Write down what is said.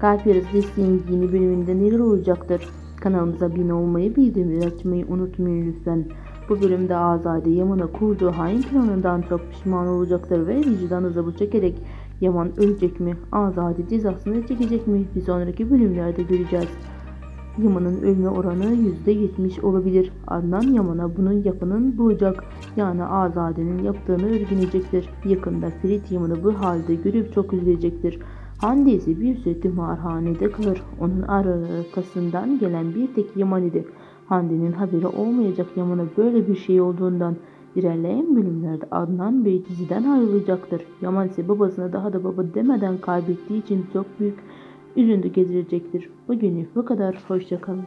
Kalp Yarısı desteğin yeni bölümünde neler olacaktır? Kanalımıza abone olmayı, bildirimleri açmayı unutmayın lütfen. Bu bölümde Azade Yaman'a kurduğu hain planından çok pişman olacaktır ve vicdan azabı çekerek Yaman ölecek mi? Azade cezasını çekecek mi? Bir sonraki bölümlerde göreceğiz. Yaman'ın ölme oranı %70 olabilir. Adnan Yaman'a bunun yapının bulacak. Yani Azade'nin yaptığını öğrenecektir. Yakında Ferit Yaman'ı bu halde görüp çok üzülecektir. Hande ise bir süre tımarhanede kalır. Onun arkasından gelen bir tek Yaman idi. Hande'nin haberi olmayacak Yaman'a böyle bir şey olduğundan. İlerleyen bölümlerde Adnan Bey diziden ayrılacaktır. Yaman ise babasına daha da baba demeden kaybettiği için çok büyük üzüntü getirecektir. Bugünlük bu kadar. Hoşçakalın.